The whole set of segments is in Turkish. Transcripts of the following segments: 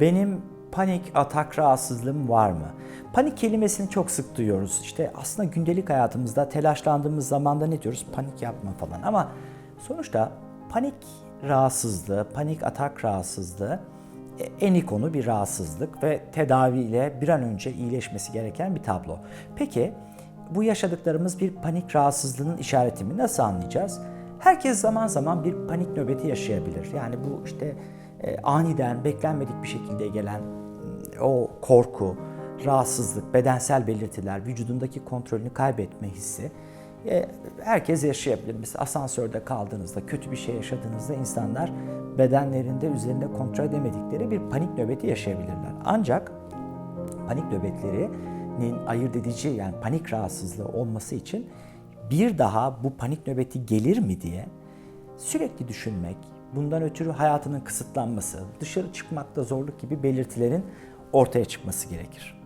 benim panik atak rahatsızlığım var mı? Panik kelimesini çok sık duyuyoruz. İşte aslında gündelik hayatımızda telaşlandığımız zamanda ne diyoruz? Panik yapma falan. Ama sonuçta panik rahatsızlığı, panik atak rahatsızlığı e, en konu bir rahatsızlık ve tedaviyle bir an önce iyileşmesi gereken bir tablo. Peki bu yaşadıklarımız bir panik rahatsızlığının işareti mi? Nasıl anlayacağız? Herkes zaman zaman bir panik nöbeti yaşayabilir. Yani bu işte aniden beklenmedik bir şekilde gelen m, o korku, rahatsızlık, bedensel belirtiler, vücudundaki kontrolünü kaybetme hissi e, herkes yaşayabilir. Mesela asansörde kaldığınızda, kötü bir şey yaşadığınızda insanlar bedenlerinde üzerinde kontrol edemedikleri bir panik nöbeti yaşayabilirler. Ancak panik nöbetlerinin ayırt edici yani panik rahatsızlığı olması için bir daha bu panik nöbeti gelir mi diye sürekli düşünmek, bundan ötürü hayatının kısıtlanması, dışarı çıkmakta zorluk gibi belirtilerin ortaya çıkması gerekir.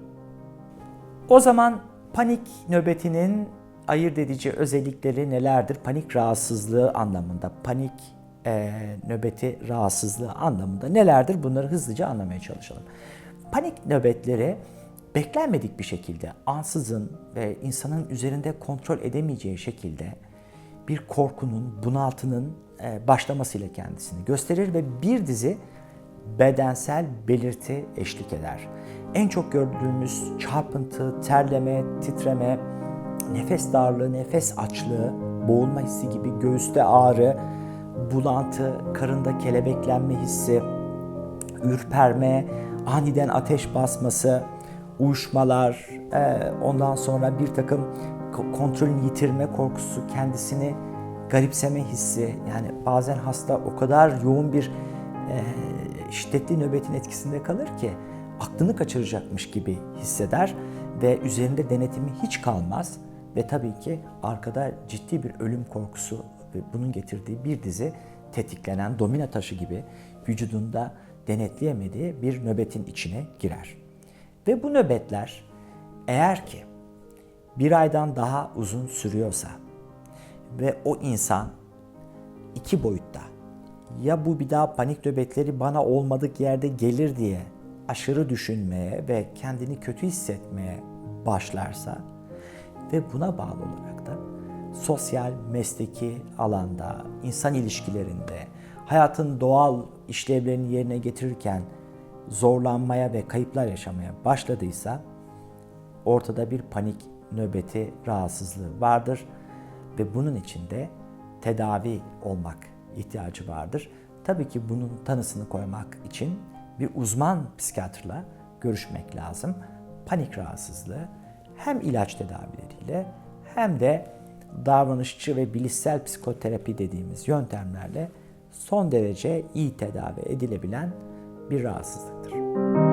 O zaman panik nöbetinin ayırt edici özellikleri nelerdir? Panik rahatsızlığı anlamında, panik e, nöbeti rahatsızlığı anlamında nelerdir? Bunları hızlıca anlamaya çalışalım. Panik nöbetleri beklenmedik bir şekilde, ansızın ve insanın üzerinde kontrol edemeyeceği şekilde bir korkunun, bunaltının e, başlamasıyla kendisini gösterir ve bir dizi bedensel belirti eşlik eder. En çok gördüğümüz çarpıntı, terleme, titreme, nefes darlığı, nefes açlığı, boğulma hissi gibi göğüste ağrı, bulantı, karında kelebeklenme hissi, ürperme, aniden ateş basması, uyuşmalar, e, ondan sonra bir takım kontrolünü yitirme korkusu, kendisini garipseme hissi. Yani bazen hasta o kadar yoğun bir e, şiddetli nöbetin etkisinde kalır ki aklını kaçıracakmış gibi hisseder ve üzerinde denetimi hiç kalmaz ve tabii ki arkada ciddi bir ölüm korkusu ve bunun getirdiği bir dizi tetiklenen domino taşı gibi vücudunda denetleyemediği bir nöbetin içine girer. Ve bu nöbetler eğer ki bir aydan daha uzun sürüyorsa ve o insan iki boyutta ya bu bir daha panik nöbetleri bana olmadık yerde gelir diye aşırı düşünmeye ve kendini kötü hissetmeye başlarsa ve buna bağlı olarak da sosyal, mesleki alanda, insan ilişkilerinde, hayatın doğal işlevlerini yerine getirirken zorlanmaya ve kayıplar yaşamaya başladıysa ortada bir panik nöbeti rahatsızlığı vardır ve bunun için de tedavi olmak ihtiyacı vardır. Tabii ki bunun tanısını koymak için bir uzman psikiyatrla görüşmek lazım. Panik rahatsızlığı hem ilaç tedavileriyle hem de davranışçı ve bilişsel psikoterapi dediğimiz yöntemlerle son derece iyi tedavi edilebilen bir rahatsızlıktır.